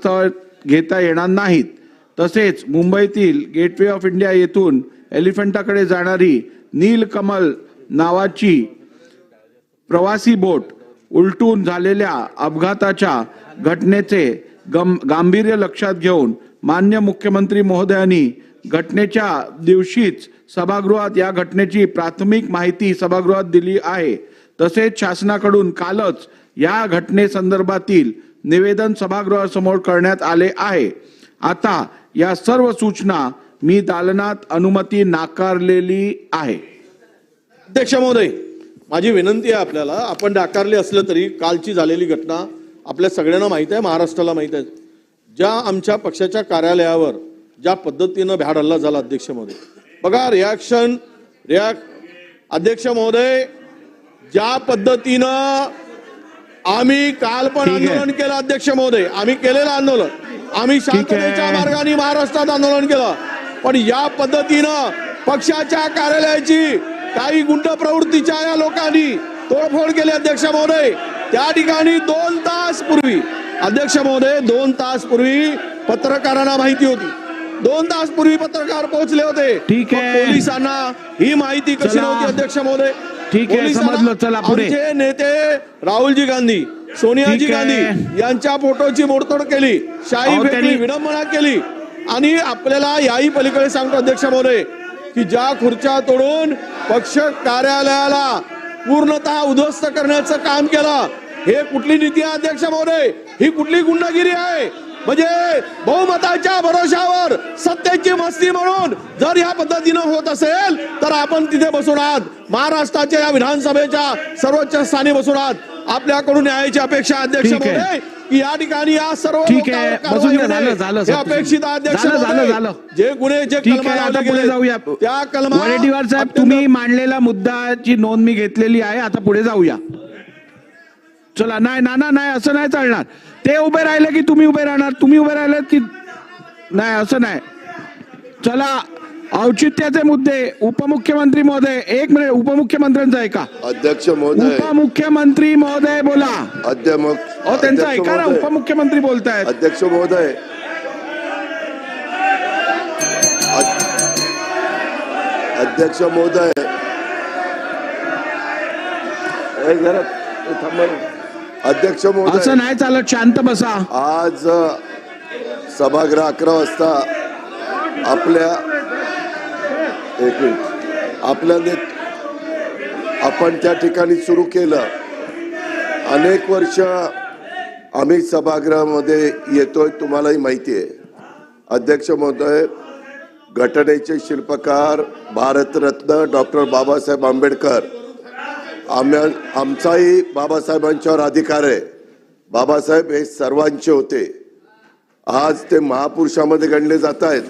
प्रस्तावात घेता येणार नाहीत. तसेच मुंबईतील गेटवे ऑफ इंडिया येथून एलिफंटाकडे जाणारी नीलकमल नावाची प्रवासी बोट उलटून झालेल्या अपघाताच्या घटनेचे गम गांभीर्य लक्षात घेऊन मान्य मुख्यमंत्री महोदयांनी घटनेच्या दिवशीच सभागृहात या घटनेची प्राथमिक माहिती सभागृहात दिली आहे. तसेच शासनाकडून कालच या घटनेसंदर्भातील निवेदन सभागृहासमोर करण्यात आले आहे. आता या सर्व सूचना मी दालनात अनुमती नाकारलेली आहे. अध्यक्ष महोदय माझी विनंती आहे आपल्याला आपण नाकारले असलं तरी कालची झालेली घटना आपल्या सगळ्यांना माहीत आहे महाराष्ट्राला माहीत आहे. ज्या आमच्या पक्षाच्या कार्यालयावर ज्या पद्धतीनं भ्याड हल्ला झाला अध्यक्ष महोदय. बघा रिॲक्शन रिॲक अध्यक्ष महोदय ज्या पद्धतीनं आम्ही काल पण. आंदोलन केलं अध्यक्ष महोदय. आम्ही केलेलं आंदोलन. आम्ही शांततेच्या मार्गाने महाराष्ट्रात आंदोलन केलं. पण या पद्धतीनं पक्षाच्या कार्यालयाची काही गुंड प्रवृत्तीच्या या लोकांनी तोडफोड केली अध्यक्ष महोदय. त्या ठिकाणी दोन तास पूर्वी अध्यक्ष महोदय दोन तास पूर्वी पत्रकारांना माहिती होती. दोन तास पूर्वी पत्रकार पोहोचले होते ठीक आहे. पोलिसांना ही माहिती कशी. नव्हती अध्यक्ष महोदय ठीक आहे, समजलं. चला, पुढे. नेते राहुलजी गांधी सोनियाजी. गांधी यांच्या फोटोची मोडतोड केली शाही फेकली त्यांनी- विडंबना केली आणि आपल्याला याही पलीकडे सांगतो अध्यक्ष महोदय की ज्या खुर्च्या तोडून पक्ष कार्यालयाला पूर्णतः उद्ध्वस्त करण्याचं काम केलं हे कुठली नीती आहे अध्यक्ष महोदय ही कुठली गुंडगिरी आहे म्हणजे बहुमताच्या भरोशावर सत्तेची मस्ती म्हणून जर या पद्धतीनं होत असेल तर आपण तिथे बसून आहात. महाराष्ट्राच्या या विधानसभेच्या सर्वोच्च स्थानी बसून आहात. आपल्याकडून न्यायाची अपेक्षा अध्यक्ष ठीक आहे. महोदय. की या ठिकाणी या सर्व ठीक आहे. झालं, अपेक्षित अध्यक्ष झालं, झालं. जे गुन्हे जे पुढे जाऊया. त्या कलमा तुम्ही मांडलेला मुद्दाची नोंद मी घेतलेली आहे आता पुढे जाऊया. चला नाही ना ना नाही असं नाही चालणार. ते उभे राहिले की तुम्ही उभे राहणार? तुम्ही उभे राहिले की नाही असं नाही. चला औचित्याचे मुद्दे. उपमुख्यमंत्री महोदय एक मिनिट उपमुख्यमंत्र्यांचा ऐका. अध्यक्ष महोदय. उपमुख्यमंत्री महोदय बोला. अध्यक्ष अहो त्यांचं ऐका ना महोदय. उपमुख्यमंत्री बोलतायत. अध्यक्ष महोदय. अध्यक्ष महोदय. जरा थांबा. अध्यक्ष असं नाही चालत शांत बसा. आज सभागृह अकरा वाजता आपल्या एक मिनिट. आपल्या नेत आपण त्या ठिकाणी सुरू केलं. अनेक वर्ष आम्ही सभागृहामध्ये येतोय तुम्हालाही माहिती आहे. अध्यक्ष महोदय घटनेचे शिल्पकार भारतरत्न डॉक्टर बाबासाहेब आंबेडकर. आम्हा आमचाही बाबासाहेबांच्यावर अधिकार आहे. बाबासाहेब हे सर्वांचे होते. आज ते महापुरुषामध्ये गणले जात आहेत.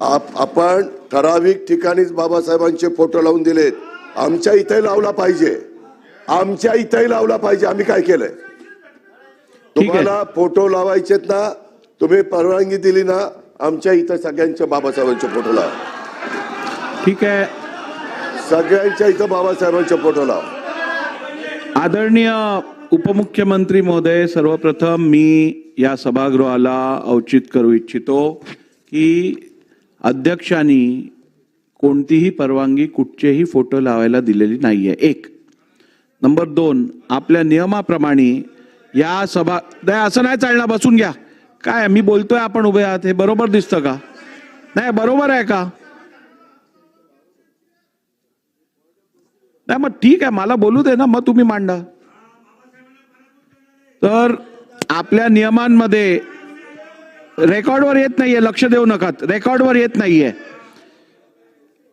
आप आपण ठराविक ठिकाणीच बाबासाहेबांचे फोटो लावून दिलेत. आमच्या इथे लावला पाहिजे. आमच्या इथेही लावला पाहिजे. आम्ही काय केलंय? तुम्हाला फोटो लावायचेत ना. तुम्ही परवानगी दिली ना. आमच्या इथं सगळ्यांच्या बाबासाहेबांचे फोटो लावा. ठीक आहे. सगळ्यांच्या इथं बाबासाहेबांच्या फोटोला आदरणीय उपमुख्यमंत्री महोदय सर्वप्रथम मी या सभागृहाला औचित करू इच्छितो की अध्यक्षांनी कोणतीही परवानगी कुठचेही फोटो लावायला दिलेली नाही आहे एक. नंबर दोन आपल्या नियमाप्रमाणे या सभा नाही असं नाही चालणार बसून घ्या. काय मी बोलतोय आपण उभे आहात हे बरोबर दिसतं का? नाही बरोबर आहे का? नाही मग ठीक आहे मला बोलू दे ना मग तुम्ही मांडा. तर आपल्या नियमांमध्ये रेकॉर्डवर येत नाहीये लक्ष देऊ नका रेकॉर्डवर येत नाहीये.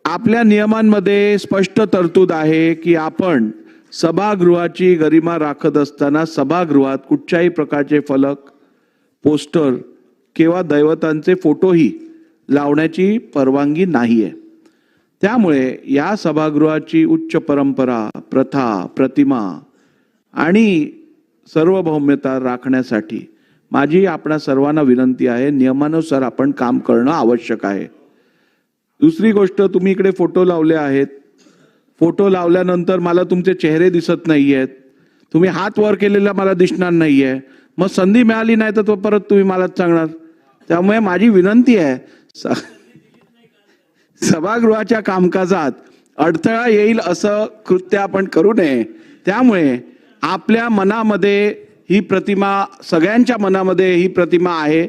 आपल्या नियमांमध्ये स्पष्ट तरतूद आहे की आपण सभागृहाची गरिमा राखत असताना सभागृहात कुठच्याही प्रकारचे फलक पोस्टर किंवा दैवतांचे फोटोही लावण्याची परवानगी नाहीये. त्यामुळे या सभागृहाची उच्च परंपरा प्रथा प्रतिमा आणि सार्वभौम्यता राखण्यासाठी माझी आपणा सर्वांना विनंती आहे नियमानुसार आपण काम करणं आवश्यक आहे. दुसरी गोष्ट तुम्ही इकडे फोटो लावले आहेत. फोटो लावल्यानंतर मला तुमचे चेहरे दिसत नाही आहेत तुम्ही हात वर केलेला मला दिसणार नाहीये. मग संधी मिळाली नाही तर तो परत तुम्ही मलाच सांगणार. त्यामुळे माझी विनंती आहे सभागृहाच्या कामकाजात अडथळा येईल असं कृत्य आपण करू नये. त्यामुळे आपल्या मनामध्ये ही प्रतिमा सगळ्यांच्या मनामध्ये ही प्रतिमा आहे.